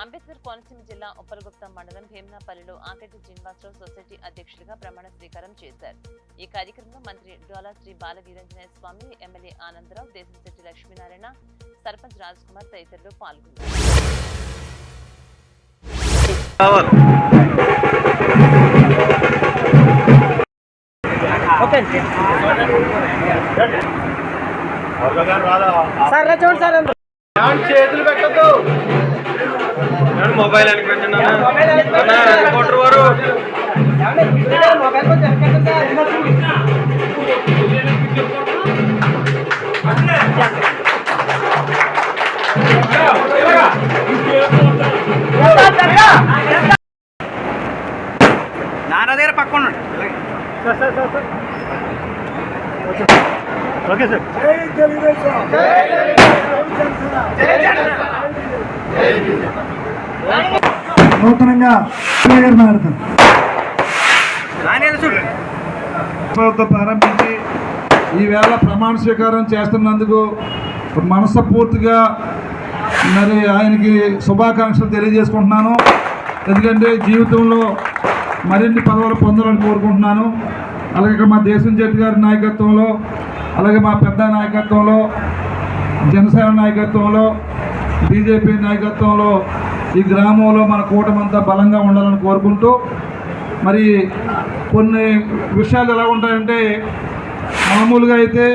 అంబేద్కర్ కోనసీమ జిల్లా ఉప్పలగుప్తం మండలం భీమనాపల్లిలో ఆకెటి శ్రీనివాసరావు సొసైటీ అధ్యక్షులుగా ప్రమాణ స్వీకారం చేశారు. ఈ కార్యక్రమంలో మంత్రి డోలా శ్రీ బాల వీరంజనేయ స్వామి ఎమ్మెల్యే ఆనందరావు దేశంశెట్టి లక్ష్మీనారాయణ సర్పంచ్ రాజ్ కుమార్ తదితరులు పాల్గొన్నారు. చేతులు పెట్టద్దు. మొబైల్ అనిపించండి రిపోర్టర్ వారు? నాన్న దగ్గర పక్కన ఓకే సార్. నాణ్యత చూడు. తో ప్రారంభించి ఈవేళ ప్రమాణ స్వీకారం చేస్తున్నందుకు మనస్ఫూర్తిగా మరి ఆయనకి శుభాకాంక్షలు తెలియజేసుకుంటున్నాను. ఎందుకంటే జీవితంలో మరిన్ని పదవులు పొందాలని కోరుకుంటున్నాను. అలాగే ఇక్కడ మా దేశం చెట్టు గారి నాయకత్వంలో అలాగే మా పెద్ద నాయకత్వంలో జనసేన నాయకత్వంలో బీజేపీ నాయకత్వంలో ఈ గ్రామంలో మన కూటమంతా బలంగా ఉండాలని కోరుకుంటూ మరి కొన్ని విషయాలు ఎలా ఉంటాయంటే మామూలుగా అయితే